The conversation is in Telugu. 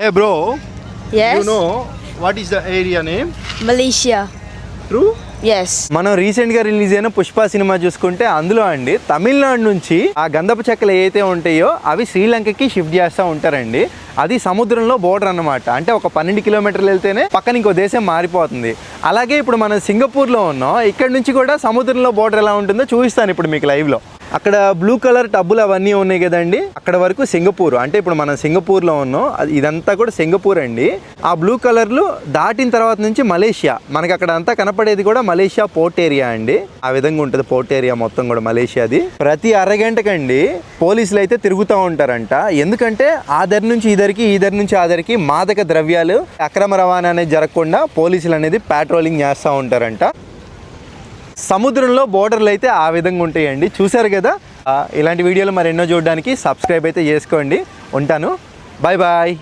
Hey bro, Yes. you know what is the area name? Malaysia. True? Yes. మనం రీసెంట్గా రిలీజ్ అయిన పుష్ప సినిమా చూసుకుంటే అందులో అండి తమిళనాడు నుంచి ఆ గంధపు చెక్కలు ఏవైతే ఉంటాయో అవి శ్రీలంకకి షిఫ్ట్ చేస్తూ ఉంటారండి అది సముద్రంలో బోర్డర్ అన్నమాట అంటే ఒక పన్నెండు కిలోమీటర్లు వెళ్తేనే పక్కన ఇంకో దేశం మారిపోతుంది అలాగే ఇప్పుడు మనం సింగపూర్లో ఉన్నాం ఇక్కడ నుంచి కూడా సముద్రంలో బోర్డర్ ఎలా ఉంటుందో చూపిస్తాను ఇప్పుడు మీకు లైవ్లో అక్కడ బ్లూ కలర్ టబ్బులు అవన్నీ ఉన్నాయి కదండి. అక్కడ వరకు సింగపూర్. అంటే ఇప్పుడు మనం సింగపూర్లో ఉన్నాం. అది- ఇదంతా కూడా సింగపూర్ అండి. ఆ బ్లూ కలర్లు దాటిన తర్వాత నుంచి మలేషియా. మనకి అక్కడ అంతా కనపడేది కూడా మలేషియా పోర్ట్ ఏరియా అండి. ఆ విధంగా ఉంటుంది పోర్ట్ ఏరియా మొత్తం కూడా మలేషియాది. ప్రతి అరగంటకండి పోలీసులు అయితే తిరుగుతూ ఉంటారంట. ఎందుకంటే ఆ దరి నుంచి ఈ దరికి ఈ దరి నుంచి ఆ దరికి మాదక ద్రవ్యాలు అక్రమ రవాణా అనేది జరగకుండా పోలీసులు అనేది పాట్రోలింగ్ చేస్తూ ఉంటారంట. సముద్రంలో బోర్డర్లు అయితే ఆ విధంగా ఉంటాయండి. చూశారు కదా? ఇలాంటి వీడియోలు మరెన్నో చూడడానికి సబ్స్క్రైబ్ అయితే చేసుకోండి. ఉంటాను. Bye bye